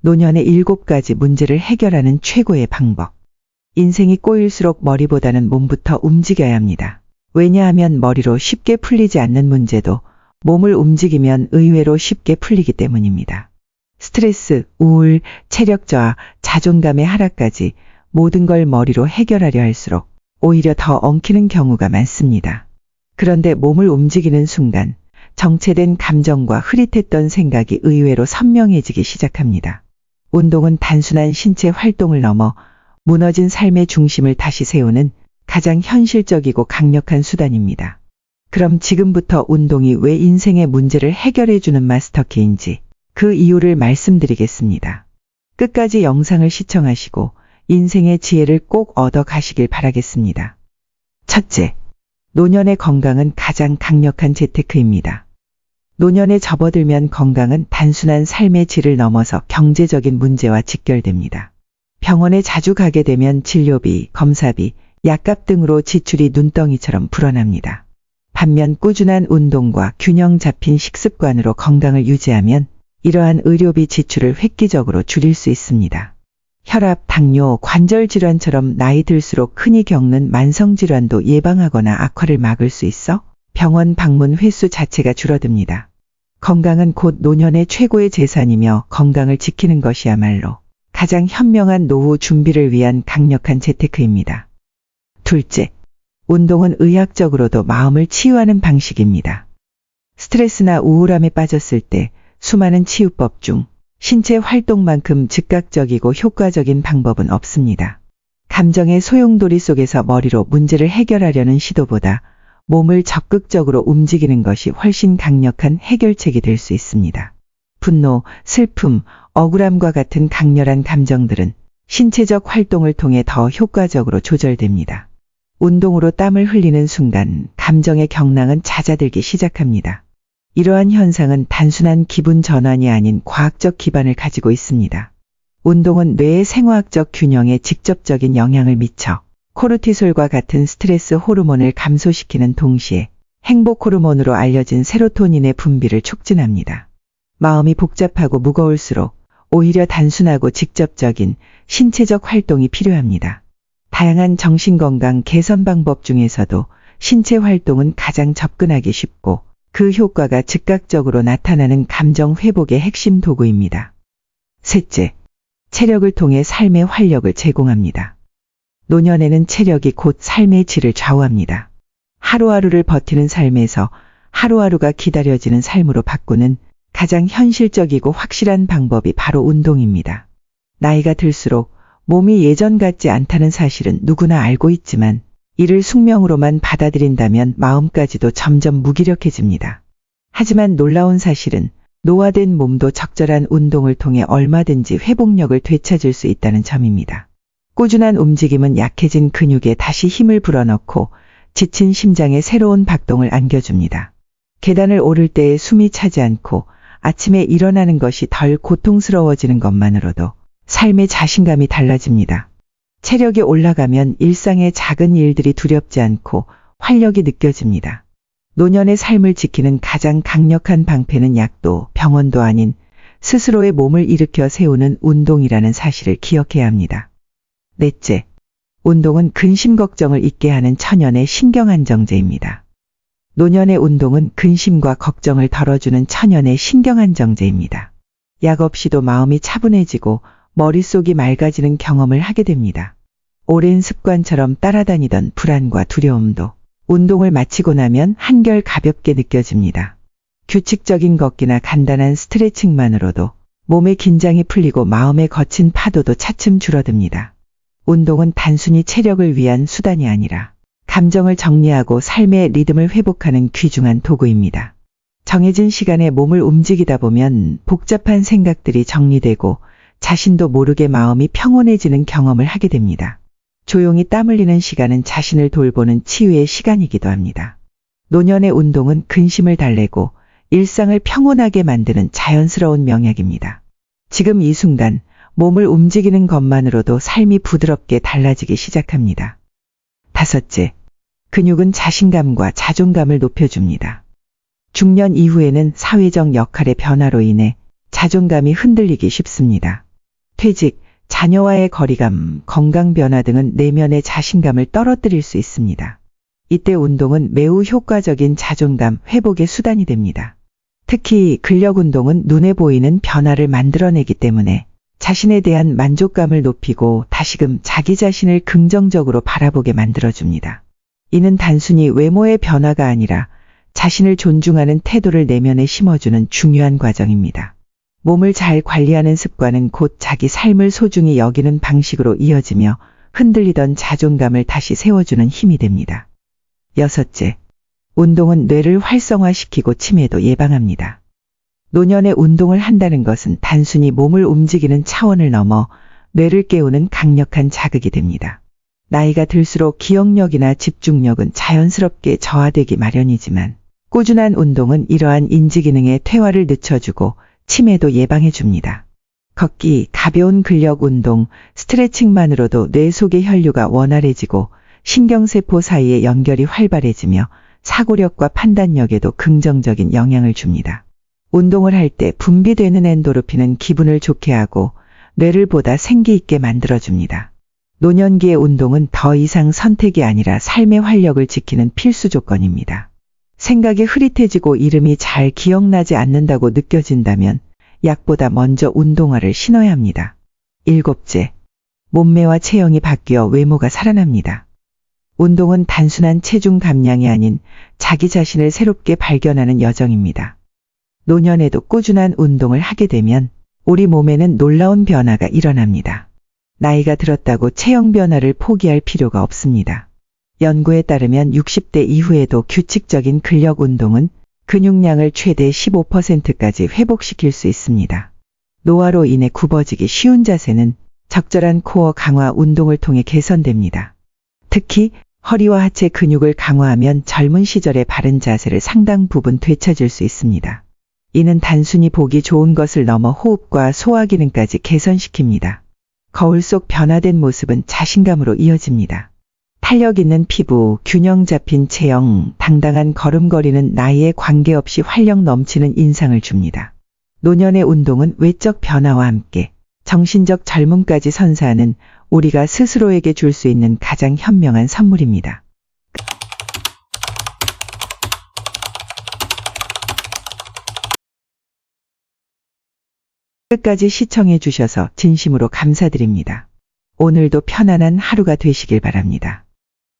노년의 일곱 가지 문제를 해결하는 최고의 방법. 인생이 꼬일수록 머리보다는 몸부터 움직여야 합니다. 왜냐하면 머리로 쉽게 풀리지 않는 문제도 몸을 움직이면 의외로 쉽게 풀리기 때문입니다. 스트레스, 우울, 체력 저하, 자존감의 하락까지 모든 걸 머리로 해결하려 할수록 오히려 더 엉키는 경우가 많습니다. 그런데 몸을 움직이는 순간 정체된 감정과 흐릿했던 생각이 의외로 선명해지기 시작합니다. 운동은 단순한 신체 활동을 넘어 무너진 삶의 중심을 다시 세우는 가장 현실적이고 강력한 수단입니다. 그럼 지금부터 운동이 왜 인생의 문제를 해결해주는 마스터키인지 그 이유를 말씀드리겠습니다. 끝까지 영상을 시청하시고 인생의 지혜를 꼭 얻어 가시길 바라겠습니다. 첫째, 노년의 건강은 가장 강력한 재테크입니다. 노년에 접어들면 건강은 단순한 삶의 질을 넘어서 경제적인 문제와 직결됩니다. 병원에 자주 가게 되면 진료비, 검사비, 약값 등으로 지출이 눈덩이처럼 불어납니다. 반면 꾸준한 운동과 균형 잡힌 식습관으로 건강을 유지하면 이러한 의료비 지출을 획기적으로 줄일 수 있습니다. 혈압, 당뇨, 관절 질환처럼 나이 들수록 흔히 겪는 만성 질환도 예방하거나 악화를 막을 수 있어 병원 방문 횟수 자체가 줄어듭니다. 건강은 곧 노년의 최고의 재산이며 건강을 지키는 것이야말로 가장 현명한 노후 준비를 위한 강력한 재테크입니다. 둘째, 운동은 의학적으로도 마음을 치유하는 방식입니다. 스트레스나 우울함에 빠졌을 때 수많은 치유법 중 신체 활동만큼 즉각적이고 효과적인 방법은 없습니다. 감정의 소용돌이 속에서 머리로 문제를 해결하려는 시도보다 몸을 적극적으로 움직이는 것이 훨씬 강력한 해결책이 될 수 있습니다. 분노, 슬픔, 억울함과 같은 강렬한 감정들은 신체적 활동을 통해 더 효과적으로 조절됩니다. 운동으로 땀을 흘리는 순간 감정의 경랑은 잦아들기 시작합니다. 이러한 현상은 단순한 기분 전환이 아닌 과학적 기반을 가지고 있습니다. 운동은 뇌의 생화학적 균형에 직접적인 영향을 미쳐 코르티솔과 같은 스트레스 호르몬을 감소시키는 동시에 행복 호르몬으로 알려진 세로토닌의 분비를 촉진합니다. 마음이 복잡하고 무거울수록 오히려 단순하고 직접적인 신체적 활동이 필요합니다. 다양한 정신건강 개선 방법 중에서도 신체 활동은 가장 접근하기 쉽고 그 효과가 즉각적으로 나타나는 감정 회복의 핵심 도구입니다. 셋째, 체력을 통해 삶의 활력을 제공합니다. 노년에는 체력이 곧 삶의 질을 좌우합니다. 하루하루를 버티는 삶에서 하루하루가 기다려지는 삶으로 바꾸는 가장 현실적이고 확실한 방법이 바로 운동입니다. 나이가 들수록 몸이 예전 같지 않다는 사실은 누구나 알고 있지만 이를 숙명으로만 받아들인다면 마음까지도 점점 무기력해집니다. 하지만 놀라운 사실은 노화된 몸도 적절한 운동을 통해 얼마든지 회복력을 되찾을 수 있다는 점입니다. 꾸준한 움직임은 약해진 근육에 다시 힘을 불어넣고 지친 심장에 새로운 박동을 안겨줍니다. 계단을 오를 때에 숨이 차지 않고 아침에 일어나는 것이 덜 고통스러워지는 것만으로도 삶의 자신감이 달라집니다. 체력이 올라가면 일상의 작은 일들이 두렵지 않고 활력이 느껴집니다. 노년의 삶을 지키는 가장 강력한 방패는 약도 병원도 아닌 스스로의 몸을 일으켜 세우는 운동이라는 사실을 기억해야 합니다. 넷째, 운동은 근심 걱정을 잊게 하는 천연의 신경안정제입니다. 노년의 운동은 근심과 걱정을 덜어주는 천연의 신경안정제입니다. 약 없이도 마음이 차분해지고 머릿속이 맑아지는 경험을 하게 됩니다. 오랜 습관처럼 따라다니던 불안과 두려움도 운동을 마치고 나면 한결 가볍게 느껴집니다. 규칙적인 걷기나 간단한 스트레칭만으로도 몸의 긴장이 풀리고 마음의 거친 파도도 차츰 줄어듭니다. 운동은 단순히 체력을 위한 수단이 아니라 감정을 정리하고 삶의 리듬을 회복하는 귀중한 도구입니다. 정해진 시간에 몸을 움직이다 보면 복잡한 생각들이 정리되고 자신도 모르게 마음이 평온해지는 경험을 하게 됩니다. 조용히 땀 흘리는 시간은 자신을 돌보는 치유의 시간이기도 합니다. 노년의 운동은 근심을 달래고 일상을 평온하게 만드는 자연스러운 명약입니다. 지금 이 순간 몸을 움직이는 것만으로도 삶이 부드럽게 달라지기 시작합니다. 다섯째, 근육은 자신감과 자존감을 높여줍니다. 중년 이후에는 사회적 역할의 변화로 인해 자존감이 흔들리기 쉽습니다. 퇴직, 자녀와의 거리감, 건강 변화 등은 내면의 자신감을 떨어뜨릴 수 있습니다. 이때 운동은 매우 효과적인 자존감 회복의 수단이 됩니다. 특히 근력 운동은 눈에 보이는 변화를 만들어내기 때문에 자신에 대한 만족감을 높이고 다시금 자기 자신을 긍정적으로 바라보게 만들어줍니다. 이는 단순히 외모의 변화가 아니라 자신을 존중하는 태도를 내면에 심어주는 중요한 과정입니다. 몸을 잘 관리하는 습관은 곧 자기 삶을 소중히 여기는 방식으로 이어지며 흔들리던 자존감을 다시 세워주는 힘이 됩니다. 여섯째, 운동은 뇌를 활성화시키고 치매도 예방합니다. 노년에 운동을 한다는 것은 단순히 몸을 움직이는 차원을 넘어 뇌를 깨우는 강력한 자극이 됩니다. 나이가 들수록 기억력이나 집중력은 자연스럽게 저하되기 마련이지만 꾸준한 운동은 이러한 인지기능의 퇴화를 늦춰주고 치매도 예방해 줍니다. 걷기, 가벼운 근력 운동, 스트레칭만으로도 뇌 속의 혈류가 원활해지고 신경세포 사이의 연결이 활발해지며 사고력과 판단력에도 긍정적인 영향을 줍니다. 운동을 할 때 분비되는 엔도르핀은 기분을 좋게 하고 뇌를 보다 생기 있게 만들어줍니다. 노년기의 운동은 더 이상 선택이 아니라 삶의 활력을 지키는 필수 조건입니다. 생각이 흐릿해지고 이름이 잘 기억나지 않는다고 느껴진다면 약보다 먼저 운동화를 신어야 합니다. 일곱째, 몸매와 체형이 바뀌어 외모가 살아납니다. 운동은 단순한 체중 감량이 아닌 자기 자신을 새롭게 발견하는 여정입니다. 노년에도 꾸준한 운동을 하게 되면 우리 몸에는 놀라운 변화가 일어납니다. 나이가 들었다고 체형 변화를 포기할 필요가 없습니다. 연구에 따르면 60대 이후에도 규칙적인 근력 운동은 근육량을 최대 15%까지 회복시킬 수 있습니다. 노화로 인해 굽어지기 쉬운 자세는 적절한 코어 강화 운동을 통해 개선됩니다. 특히 허리와 하체 근육을 강화하면 젊은 시절의 바른 자세를 상당 부분 되찾을 수 있습니다. 이는 단순히 보기 좋은 것을 넘어 호흡과 소화 기능까지 개선시킵니다. 거울 속 변화된 모습은 자신감으로 이어집니다. 탄력 있는 피부, 균형 잡힌 체형, 당당한 걸음걸이는 나이에 관계없이 활력 넘치는 인상을 줍니다. 노년의 운동은 외적 변화와 함께 정신적 젊음까지 선사하는 우리가 스스로에게 줄 수 있는 가장 현명한 선물입니다. 끝까지 시청해 주셔서 진심으로 감사드립니다. 오늘도 편안한 하루가 되시길 바랍니다.